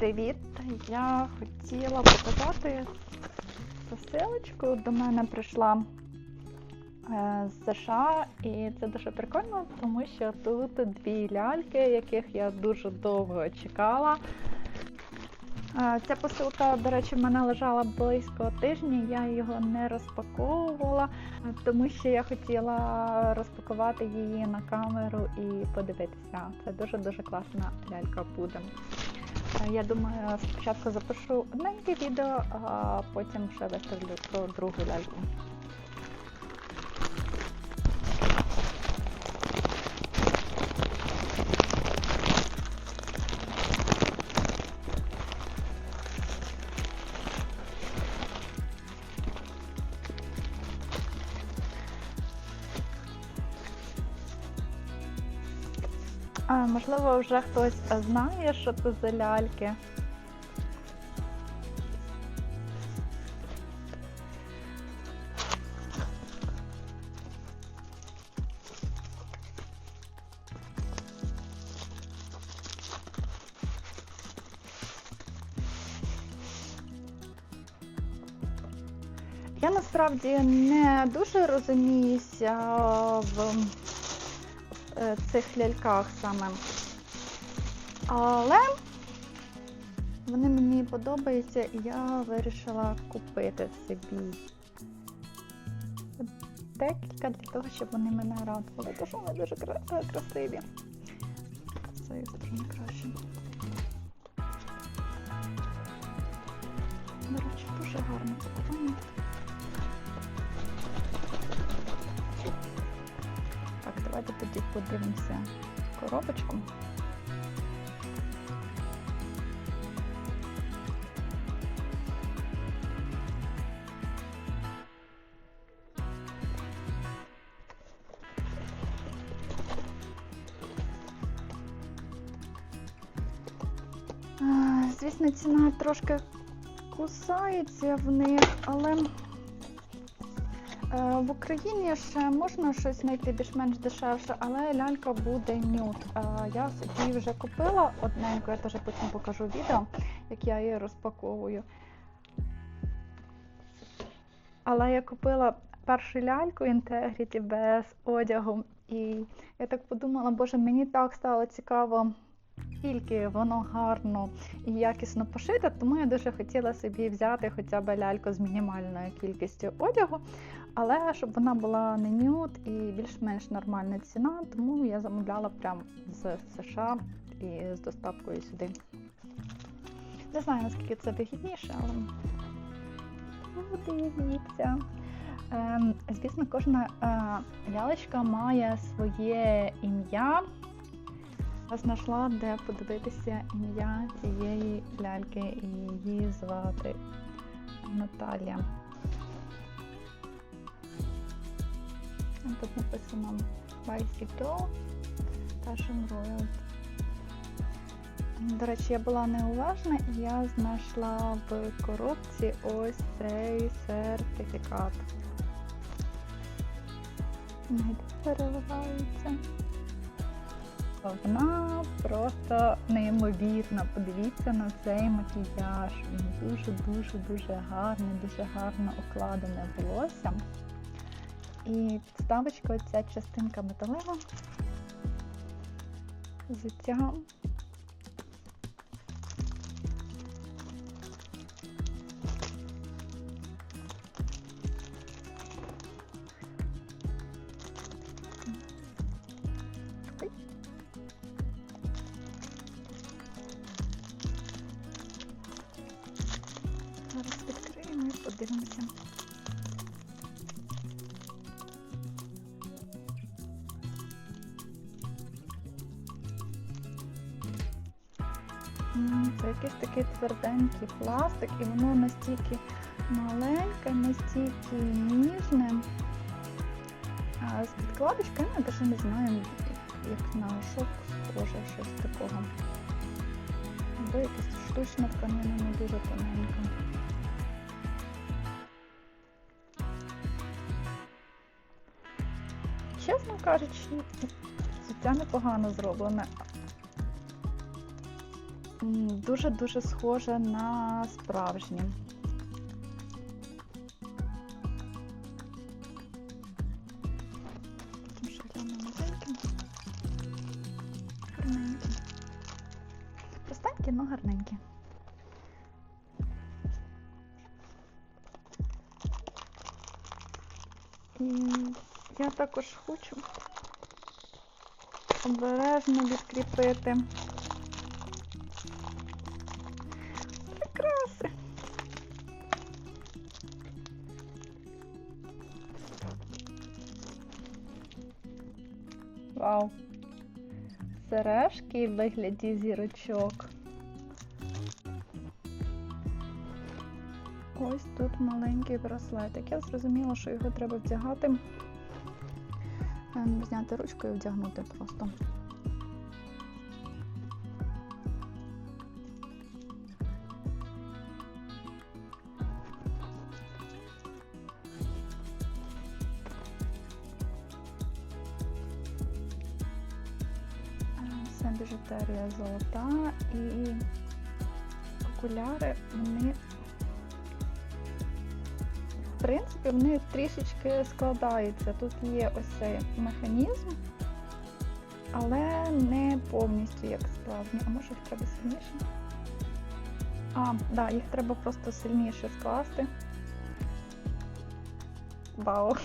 привіт! Я хотіла показати посилочку. До мене прийшла е, з США, і це дуже прикольно, тому що тут дві ляльки, яких я дуже довго чекала. Е, Ця посилка, до речі, в мене лежала близько тижня, я його не розпаковувала, тому що я хотіла розпакувати її на камеру і подивитися. Це дуже-дуже класна лялька буде. Е, Я думаю, спочатку запишу одненьке відео, а потім ще виставлю про другу ляльку. Можливо, вже хтось знає, що це за ляльки. Я насправді не дуже розуміюся в е, цих ляльках саме. Але вони мені подобаються і я вирішила купити собі декілька для того, щоб вони мене радували. Що вони дуже е, красиві. З цієї сторони краще. До речі, дуже гарно пакування. Так, давайте тоді подивимося коробочку. Звісно, ціна трошки кусається в них, але е, в Україні ще можна щось знайти більш-менш дешевше, але лялька буде нюд. Е, Я собі вже купила одненьку, я теж потім покажу відео, як я її розпаковую. Але я купила першу ляльку Integrity без одягу. І я так подумала, боже, мені так стало цікаво, скільки воно гарно і якісно пошите, тому я дуже хотіла собі взяти хоча б ляльку з мінімальною кількістю одягу, але щоб вона була не нюд і більш-менш нормальна ціна, тому я замовляла прямо з США і з доставкою сюди. Не знаю, наскільки це вигідніше, але подивіться. Ем, звісно, кожна е, лялечка має своє ім'я. Я знайшла, де подивитися ім'я цієї ляльки і її звати Наталія. Тут написано Spicy Doll Fashion Royal. До речі, я була неуважна і я знайшла в коробці ось цей сертифікат. Не переливається. Вона просто неймовірна. Подивіться на цей макіяж. Він дуже-дуже-дуже гарний, дуже гарно окладене волосся. І вставочка, ця частинка металева. Взуття. Подивимося. Це якийсь такий тверденький пластик, і воно настільки маленьке, настільки ніжне. А з підкладочкою я навіть не знаю, як на шок схоже, щось такого. Або якась штучна тканина, не дуже тоненька. Чесно кажучи, взуття непогано зроблене. дуже-дуже схоже на справжнє. Також хочу обережно відкріпити прикраси. Вау! Сережки в вигляді зірочок. Ось тут маленький браслетик. Я зрозуміла, що його треба вдягати. Ем, Зняти ручку і вдягнути просто. Ем, Вся біжутерія золота і окуляри вони принципі, вони трішечки складаються. Тут є ось цей механізм, але не повністю як справжні. А може їх треба сильніше? А, да, їх треба просто сильніше скласти. Вау!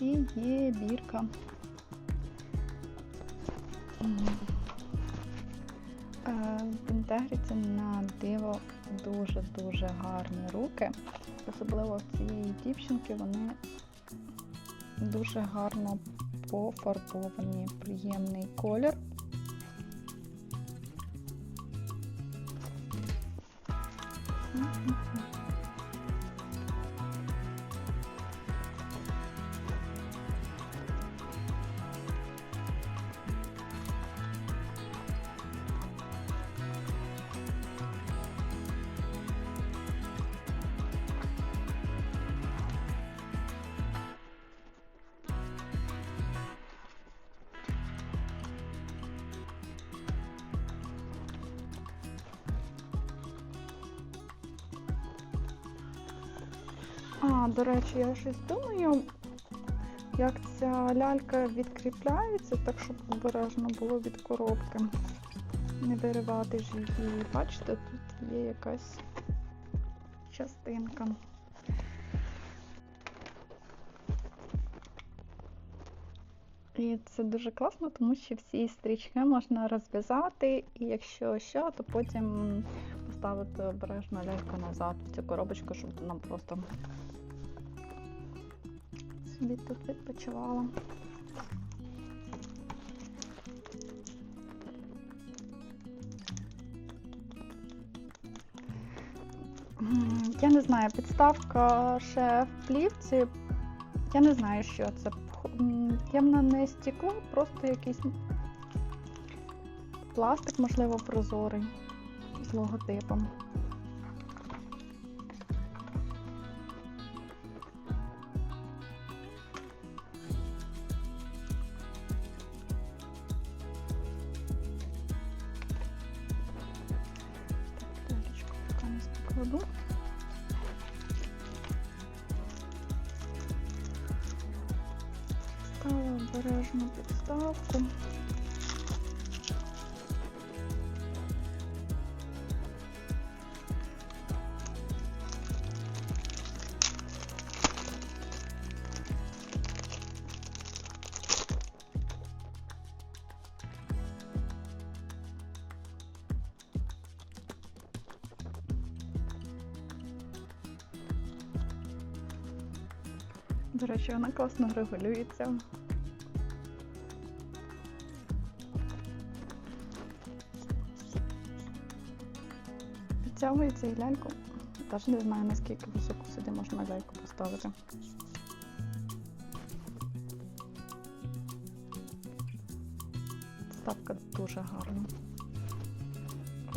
Руці є бірка. Е, В інтегріці на диво дуже-дуже гарні руки. Особливо в цієї дівчинки вони дуже гарно пофарбовані, приємний колір. До речі, я щось думаю, як ця лялька відкріпляється, так щоб обережно було від коробки. Не виривати ж її. Бачите, тут є якась частинка. І це дуже класно, тому що всі стрічки можна розв'язати, і якщо що, то потім поставити обережно ляльку назад в цю коробочку, щоб вона просто собі тут відпочивала. Я не знаю, підставка ще в плівці. Я не знаю, що це. Явно не стекло, просто якийсь пластик, можливо, прозорий з логотипом. Обережно підставку. До речі, вона класно регулюється. Підтягується і ляльку. Теж не знаю, наскільки високо сюди можна ляльку поставити. Ставка дуже гарна.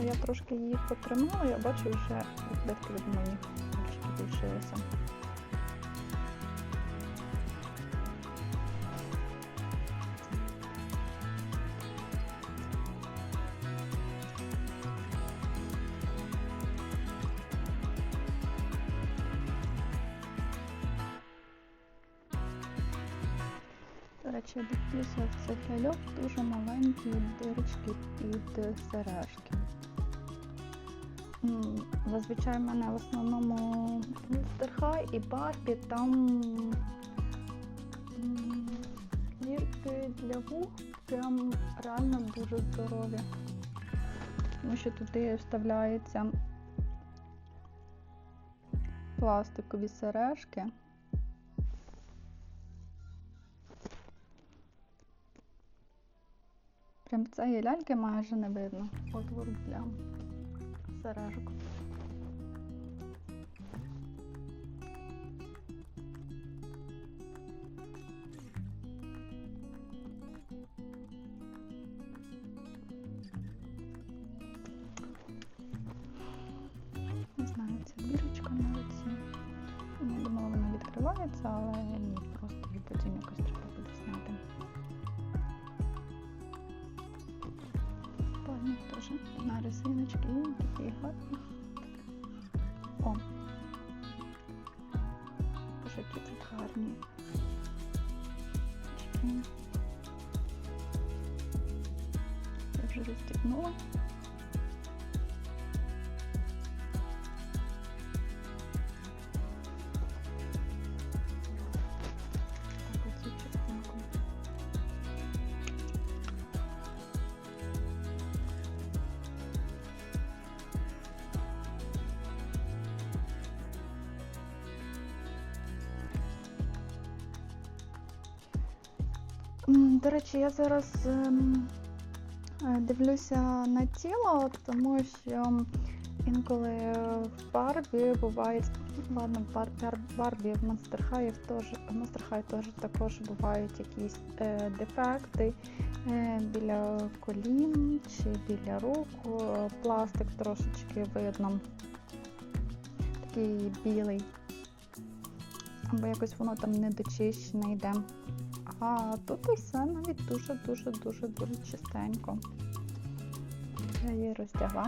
Я трошки її потримала, я бачу що відбитки від моїх трошки лишилися. Речі, я дивлюся в цей ляльок дуже маленькі дирочки під сережки. Зазвичай в мене в основному. High і Барбі там дірки для вух прям реально дуже здорові. Тому що туди вставляються пластикові сережки. Прям цієї ляльки майже не видно отвору для сережок. Не бірочка на руці. Я думала, вона відкривається, але ні, просто її потім якось теж на резиночки і такі гарні. О! Боже, які тут гарні. Я вже розстібнула. До речі, я зараз ем, е, дивлюся на тіло, тому що інколи в Барбі бувають, ладно, в Бар, Бар- Барбі в Monster High теж, в Monster High теж також бувають якісь е, дефекти е, біля колін чи біля рук. Пластик трошечки видно, такий білий. Або якось воно там не дочищене йде. А тут усе навіть дуже-дуже дуже дуже чистенько. Я її роздягла.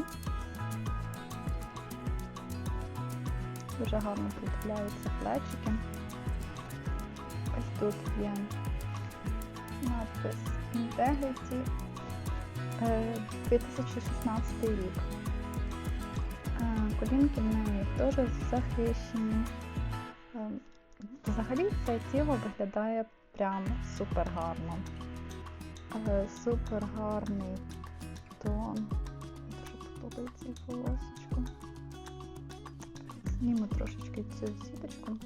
Дуже гарно підхиляються плечики. Ось тут є надпис Integrity е, 2016 рік. Е, Колінки в неї теж захищені. Е, Взагалі це тіло виглядає прям супер гарно. Але супер гарний тон. Дуже подобається і волосечко. Зніму трошечки цю сіточку.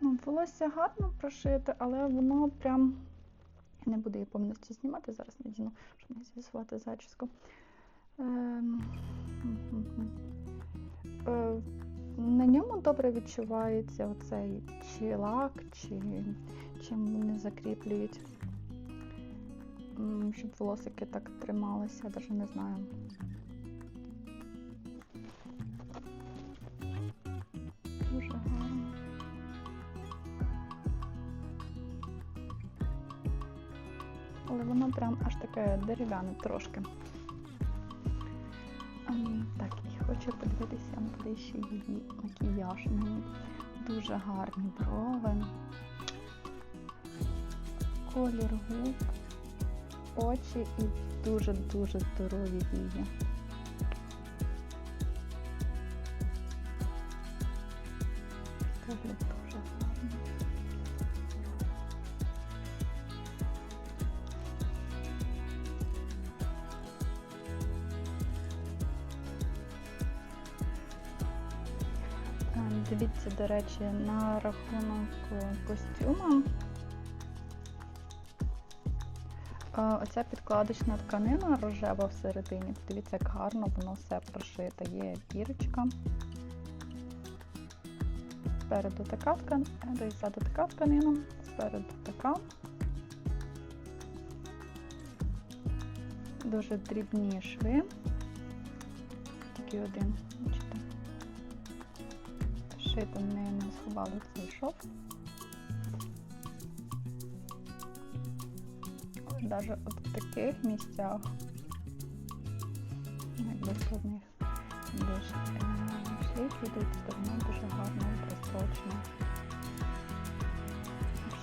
Ну, волосся гарно прошите, але воно прям. Не буду її повністю знімати, зараз надіну, щоб не з'ясувати зачіску. Ем. Е, На ньому добре відчувається оцей чи лак, чи чим вони закріплюють, щоб волосики так трималися, я навіть не знаю. Прям аж таке дерев'яне трошки. Ем, Так, і хочу подивитися ближче її макіяж. Дуже гарні брови, колір губ, очі і дуже-дуже здорові вії. Дивіться, до речі, на рахунок е, костюма. Е, Оця підкладочна тканина рожева всередині. Дивіться, як гарно воно все прошите. Є бірочка. Спереду така тканина, і ззаду така тканина, спереду така. Дуже дрібні шви. Тільки один. Шити не, сховали цей шов. Навіть от в таких місцях, ну, якби складних, більш шлейки йдуть, то воно дуже гарно, прострочно.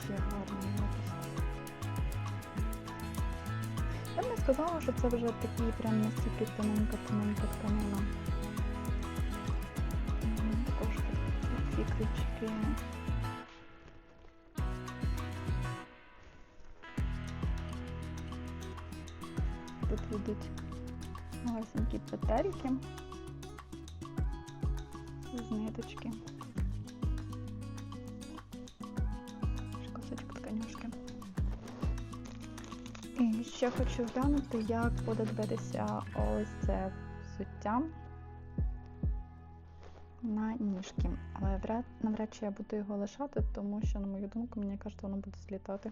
Ще гарно якось. Я б не сказала, що це вже такі прям настільки тоненька-тоненька тканина. Ці крючки. Тут йдуть малесенькі петельки з ниточки. Косочок тканюшки. І ще хочу глянути, як буде дивитися ось це взуття на ніжки. Але вряд, навряд чи я буду його лишати, тому що, на мою думку, мені кажуть, воно буде злітати.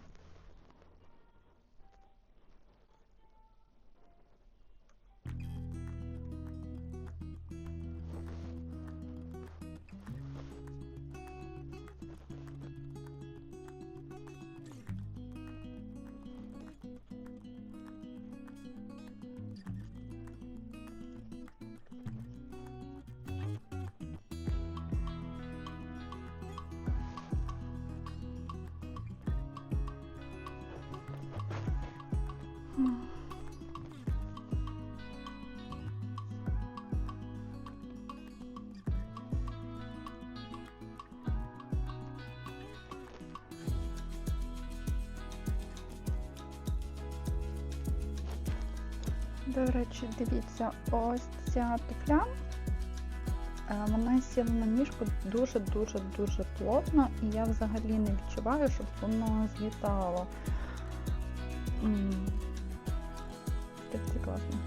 До речі, дивіться, ось ця туфля, е, вона сіла на ніжку дуже-дуже дуже плотно, і я взагалі не відчуваю, щоб воно злітало. М.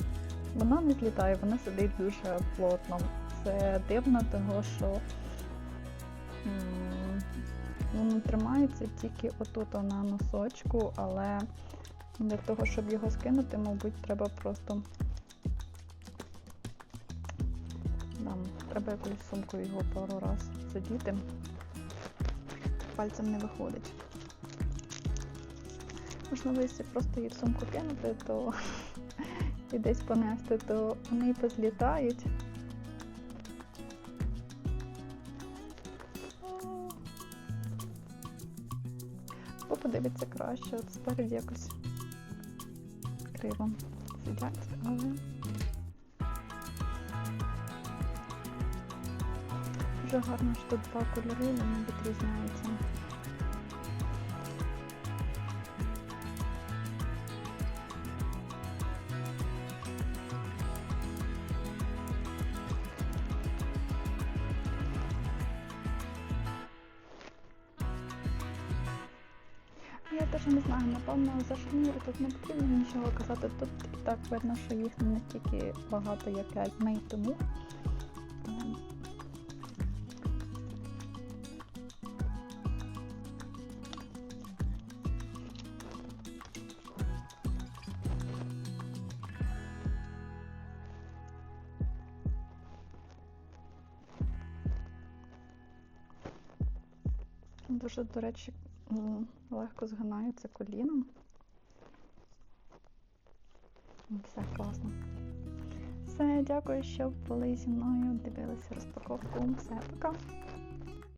Вона не злітає, вона сидить дуже плотно. Це дивно, того що воно тримається тільки отут на носочку, але для того, щоб його скинути, мабуть, треба просто Там, треба якоюсь сумкою його пару раз задіти. Пальцем не виходить. Можливо, якщо просто її в сумку кинути, то і десь понести, то вони позлітають. Або подивиться краще, от спереді якось криво сидять, але дуже гарно, що два кольори, вони відрізняються. Тут не потрібно нічого казати. Тут і так видно, що їх не настільки багато, як 5 днів тому. Дуже, до речі, легко згинається коліном. Все класно. Все, дякую, що були зі мною, дивилися розпаковку. Все, пока.